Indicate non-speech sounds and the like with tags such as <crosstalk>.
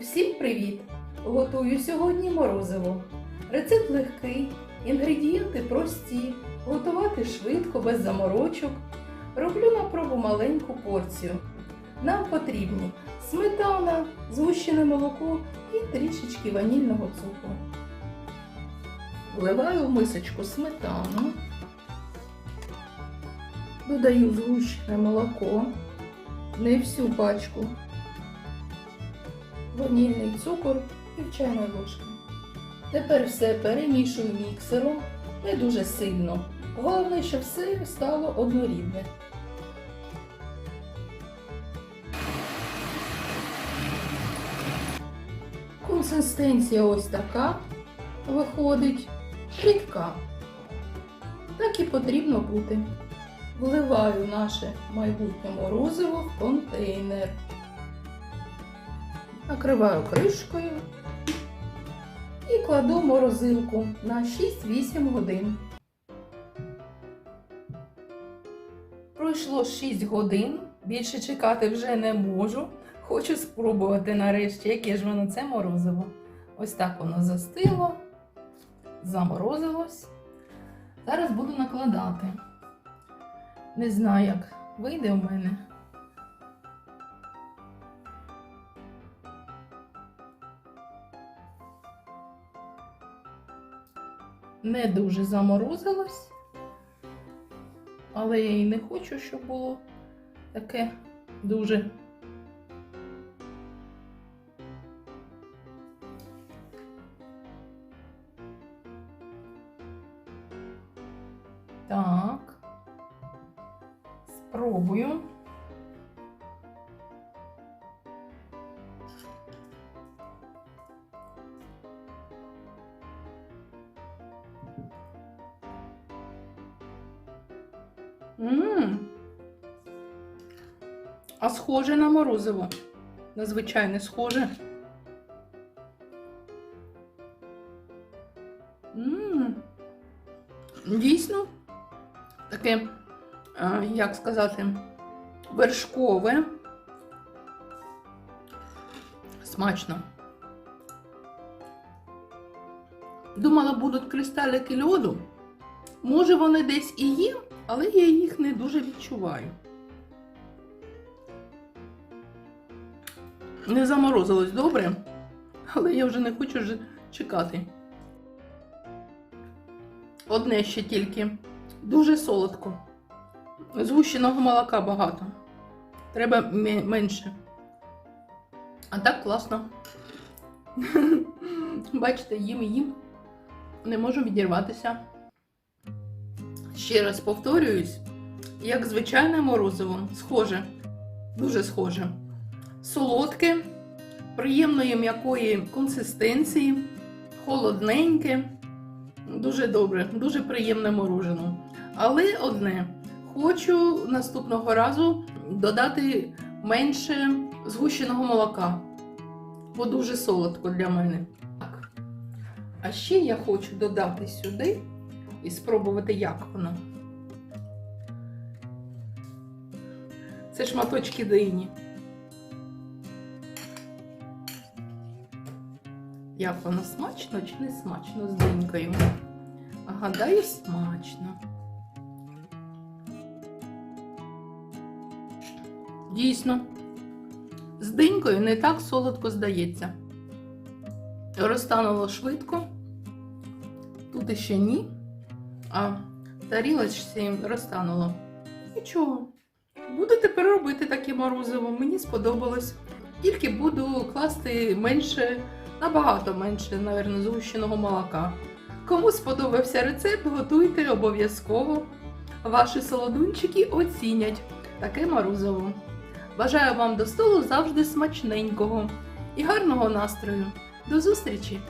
Всім привіт! Готую сьогодні морозиво. Рецепт легкий, інгредієнти прості, готувати швидко, без заморочок. Роблю на пробу маленьку порцію. Нам потрібні сметана, згущене молоко і трішечки ванільного цукру. Вливаю в мисочку сметану, додаю згущене молоко, не всю пачку ванільний цукор і чайна ложка. Тепер все перемішую міксером, не дуже сильно. Головне, щоб все стало однорідне. Консистенція ось така виходить рідка. Так і потрібно бути. Вливаю наше майбутнє морозиво в контейнер накриваю кришкою і кладу в морозилку на 6-8 годин. Пройшло 6 годин, більше чекати вже не можу. Хочу спробувати нарешті, яке ж воно це морозиво. Ось так воно застило, заморозилось. Зараз буду накладати. Не знаю, як вийде у мене. Не дуже заморозилось, але я і не хочу, щоб було таке дуже. Так, спробую. Ммм. А схоже на морозиво. Надзвичайно схоже. Ммм. Дійсно, таке, як сказати, вершкове. Смачно. Думала, будуть кристалики льоду. Може, вони десь і є, але я їх не дуже відчуваю. Не заморозилось добре, але я вже не хочу чекати. Одне ще тільки дуже солодко. Згущеного молока багато. Треба менше. А так класно. <laughs> Бачите, їм і їм. Не можу відірватися. Ще раз повторююсь, як звичайне морозиво, схоже, дуже схоже. Солодке, приємної м'якої консистенції, холодненьке, дуже добре, дуже приємне морожено. Але одне, хочу наступного разу додати менше згущеного молока, бо дуже солодко для мене. А ще я хочу додати сюди і спробувати, як воно. Це шматочки дині. Як воно смачно чи не смачно з динькою? Гадаю, смачно. Дійсно, з динькою не так солодко здається. Розтануло швидко. Тут іще ні а тарілочці розтануло. Нічого. Буду тепер робити таке морозиво. Мені сподобалось. Тільки буду класти менше, набагато менше, напевно, згущеного молока. Кому сподобався рецепт, готуйте обов'язково. Ваші солодунчики оцінять таке морозиво. Бажаю вам до столу завжди смачненького і гарного настрою. До зустрічі!